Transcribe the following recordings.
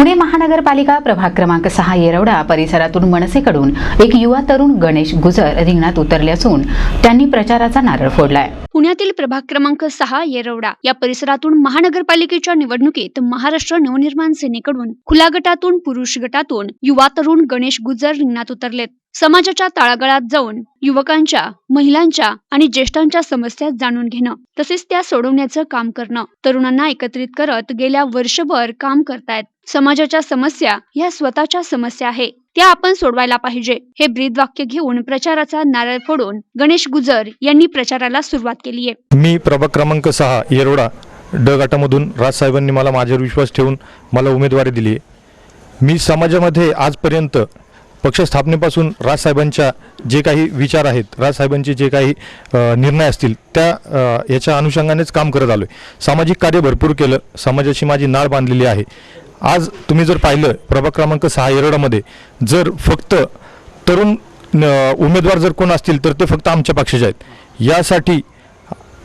पुणे महानगरपालिका प्रभाग क्रमांक सहा येरवडा परिसरातून मनसेकडून एक युवा तरुण गणेश गुजर रिंगणात उतरले असून त्यांनी प्रचाराचा नारळ फोडलाय. पुण्यातील प्रभाग क्रमांक सहा येरवडा या परिसरातून महानगरपालिकेच्या निवडणुकीत महाराष्ट्र नवनिर्माण सेनेकडून खुला गटातून पुरुष गटातून युवा तरुण गणेश गुजर रिंगणात उतरलेत. समाजाच्या तळागाळात जाऊन युवकांच्या महिलांच्या आणि ज्येष्ठांच्या समस्या जाणून घेणं तसेच त्या सोडवण्याचं काम करणं तरुणांना एकत्रित करत गेल्या वर्षभर काम करतायत. समाजाच्या समस्या ह्या स्वतःच्या समस्या आहे. त्या आपण सोडवायला पाहिजे. हे ब्रीद वाक्य घेऊन प्रचाराचा नारळ फोडून गणेश गुजर यांनी प्रचाराला सुरुवात केली आहे. मी प्रभाग क्रमांक सहा येरोडा ड गटामधून राजसाहेबांनी मला माझ्यावर विश्वास ठेवून मला उमेदवारी दिली मी समाजामध्ये आजपर्यंत पक्ष स्थापनेपासून राजसाहेबांच्या जे काही विचार आहेत राजसाहेबांचे जे काही निर्णय असतील त्या याच्या अनुषंगानेच काम करत आलो आहे सामाजिक कार्य भरपूर केलं समाजाशी माझी नाळ बांधलेली आहे. आज तुम्ही जर पाहिलं प्रभाग क्रमांक सहा येरडामध्ये जर फक्त तरुण उमेदवार जर कोण असतील तर ते फक्त आमच्या पक्षाचे आहेत. यासाठी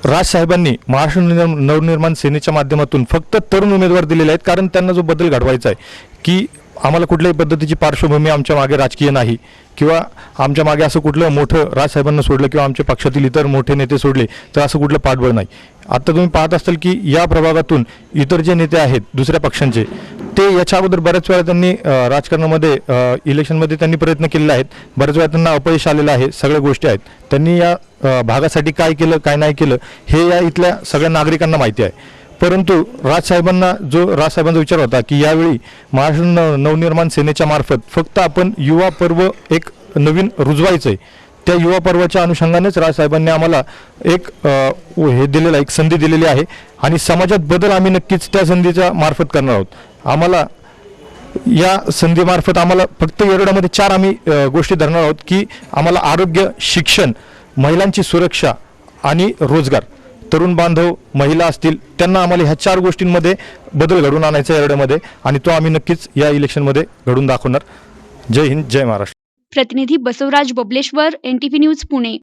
राजसाहेबांनी महाराष्ट्र नवनिर्माण सेनेच्या माध्यमातून फक्त तरुण उमेदवार दिलेले आहेत कारण त्यांना जो बदल घडवायचा आहे की आम्हाला कुठल्याही पद्धतीची पार्श्वभूमी आमच्या मागे राजकीय नाही किंवा आमच्या मागे असं कुठलं मोठं राजसाहेबांना सोडलं किंवा आमच्या पक्षातील इतर मोठे नेते सोडले तर असं कुठलं पाठबळ नाही. आता तुम्ही पाहत असाल की या प्रभागातून इतर जे नेते आहेत दुसऱ्या पक्षांचे ते याच्या अगोदर बऱ्याच वेळा त्यांनी राजकारणामध्ये इलेक्शनमध्ये त्यांनी प्रयत्न केलेले आहेत. बऱ्याच वेळा त्यांना अपयश आलेलं आहे सगळ्या गोष्टी आहेत. त्यांनी या भागासाठी काय केलं काय नाही केलं हे या इथल्या सगळ्या नागरिकांना माहिती आहे. परंतु राजसाहेबांना जो राजसाहेबांचा विचार होता की यावेळी महाराष्ट्र नवनिर्माण सेनेच्या मार्फत फक्त आपण युवा पर्व एक नवीन रुजवायचं आहे. त्या युवा पर्वाच्या अनुषंगानेच राजसाहेबांनी आम्हाला एक हे दिलेला एक संधी दिलेली आहे. आणि समाजात बदल आम्ही नक्कीच त्या संधीच्या मार्फत करणार आहोत. आम्हाला या संधीमार्फत आम्हाला फक्त येरवड्यामध्ये चार आम्ही गोष्टी धरणार आहोत की आम्हाला आरोग्य शिक्षण महिलांची सुरक्षा आणि रोजगार. तरुण बांधव महिला असतील त्यांना आम्हाला ह्या चार गोष्टींमध्ये बदल घडून आणायचा आहे येरवड्यामध्ये आणि तो आम्ही नक्कीच या इलेक्शनमध्ये घडून दाखवणार. जय हिंद जय महाराष्ट्र. प्रतिनिधी बसवराज बबलेश्वर एनटीव्ही न्यूज पुणे.